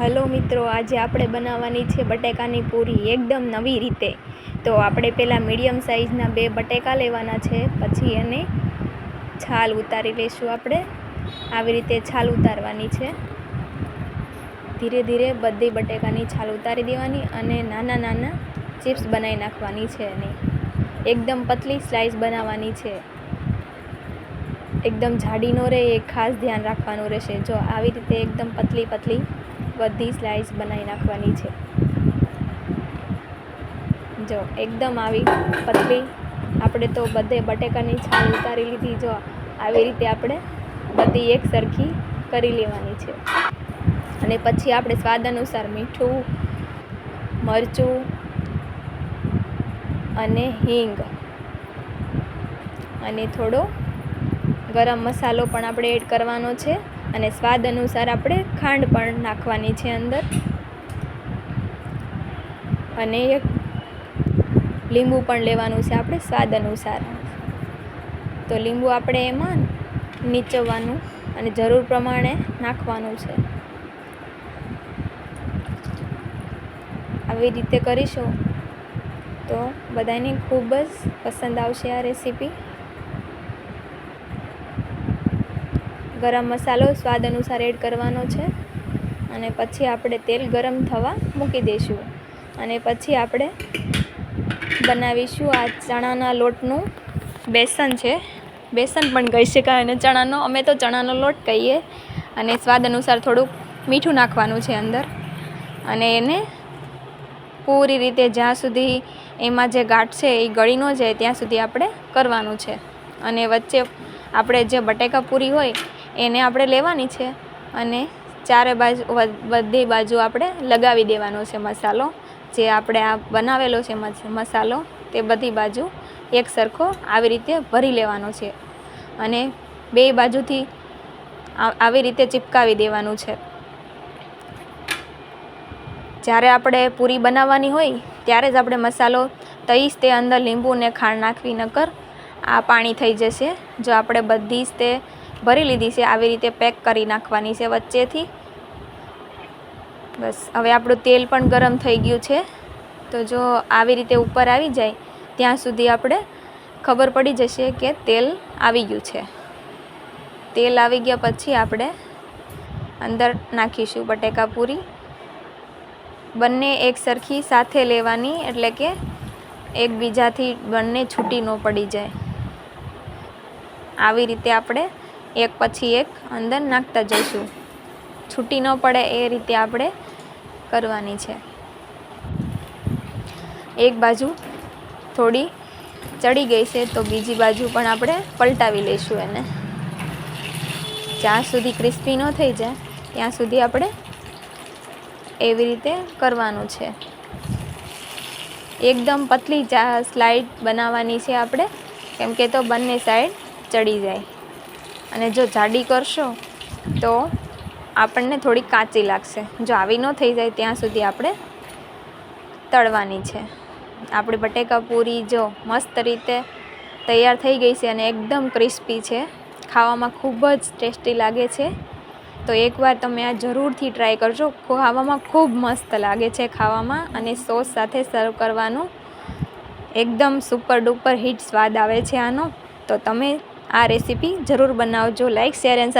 Hello મિત્રો, આજે આપણે બનાવવાની છે બટેકાની પૂરી એકદમ નવી રીતે. તો આપણે પહેલાં મીડિયમ સાઇઝના બે બટેકા લેવાના છે, પછી એને છાલ ઉતારી લઈશું આપણે. આવી રીતે છાલ ઉતારવાની છે. ધીરે ધીરે બધી બટેકાની છાલ ઉતારી દેવાની અને નાના નાના ચિપ્સ બનાવી નાખવાની છે એની. એકદમ પતલી સ્લાઇસ બનાવવાની છે. એકદમ જાડી ન રહે, એ ખાસ ધ્યાન રાખવાનું રહેશે. જો આવી રીતે એકદમ પતલી પતલી બધી સ્લાઇસ બનાવી નાખવાની છે. જો, એકદમ આવી પતલી. આપણે તો બધે બટેકાની છાલ ઉતારી લીધી. જો, આવી રીતે આપણે બધી એક સરખી કરી લેવાની છે. અને પછી આપણે સ્વાદ અનુસાર મીઠું, મરચું અને હિંગ. અને થોડો ગરમ મસાલો પણ આપણે એડ કરવાનો છે. અને સ્વાદ અનુસાર આપણે ખાંડ પણ નાખવાની છે અંદર. અને એક લીંબુ પણ લેવાનું છે આપણે સ્વાદ અનુસાર. તો લીંબુ આપણે એમાં નીચવવાનું અને જરૂર પ્રમાણે નાખવાનું છે. આવી રીતે કરીશું તો બધાને ખૂબ જ પસંદ આવશે આ રેસીપી. ગરમ મસાલો સ્વાદ અનુસાર એડ કરવાનો છે. અને પછી આપણે તેલ ગરમ થવા મૂકી દઈશું. અને પછી આપણે બનાવીશું આ ચણાના લોટનું બેસન છે. બેસન પણ કહી શકાય અને ચણાનો, અમે તો ચણાનો લોટ કહીએ. અને સ્વાદ અનુસાર થોડુંક મીઠું નાખવાનું છે અંદર. અને એને પૂરી રીતે જ્યાં સુધી એમાં જે ગાંઠ છે એ ગળી ન જાય ત્યાં સુધી આપણે કરવાનું છે. અને વચ્ચે આપણે જે બટેકા પૂરી હોય એને આપણે લેવાની છે અને ચારે બાજુ બધી બાજુ આપણે લગાવી દેવાનો છે મસાલો. જે આપણે આ બનાવેલો છે મસાલો, તે બધી બાજુ એક સરખો આવી રીતે ભરી લેવાનો છે. અને બે બાજુથી આવી રીતે ચિપકાવી દેવાનું છે. જ્યારે આપણે પૂરી બનાવવાની હોય, ત્યારે જ આપણે મસાલો તઈશ તે અંદર લીંબુ અને ખાંડ નાખવી નકર આ પાણી થઈ જશે. જો આપણે બધી જ તે ભરી લીધી છે, આવી રીતે પેક કરી નાખવાની છે વચ્ચેથી. બસ, હવે આપણું તેલ પણ ગરમ થઈ ગયું છે. તો જો આવી રીતે ઉપર આવી જાય, ત્યાં સુધી આપણે ખબર પડી જશે કે તેલ આવી ગયું છે. તેલ આવી ગયા પછી આપણે અંદર નાખીશું બટેકા પૂરી. બંને એક સરખી સાથે લેવાની, એટલે કે એકબીજાથી બંને છૂટી ન પડી જાય. આવી રીતે આપણે એક પછી એક અંદર નાખતા જઈશું. છૂટી ન પડે એ રીતે આપણે કરવાની છે. એક બાજુ થોડી ચડી ગઈ છે તો બીજી બાજુ પણ આપણે પલટાવી લઈશું એને. જ્યાં સુધી ક્રિસ્પી ન થઈ જાય, ત્યાં સુધી આપણે એવી રીતે કરવાનું છે. એકદમ પતલી ચા સ્લાઇડ બનાવવાની છે આપણે. કેમ કે તો બંને સાઈડ ચડી જાય. અને જો જાડી કરશો, તો આપણને થોડી કાચી લાગશે. જો આવી ન થઈ જાય ત્યાં સુધી આપણે તળવાની છે. આપણી બટેકા પૂરી જો મસ્ત રીતે તૈયાર થઈ ગઈ છે અને એકદમ ક્રિસ્પી છે. ખાવામાં ખૂબ જ ટેસ્ટી લાગે છે. તો એકવાર તમે આ જરૂરથી ટ્રાય કરજો. ખાવામાં ખૂબ મસ્ત લાગે છે ખાવામાં અને સોસ સાથે સર્વ કરવાનું એકદમ સુપર ડુપર હિટ સ્વાદ આવે છે આનો. તો તમે આ રેસીપી જરૂર બનાવજો. Like share and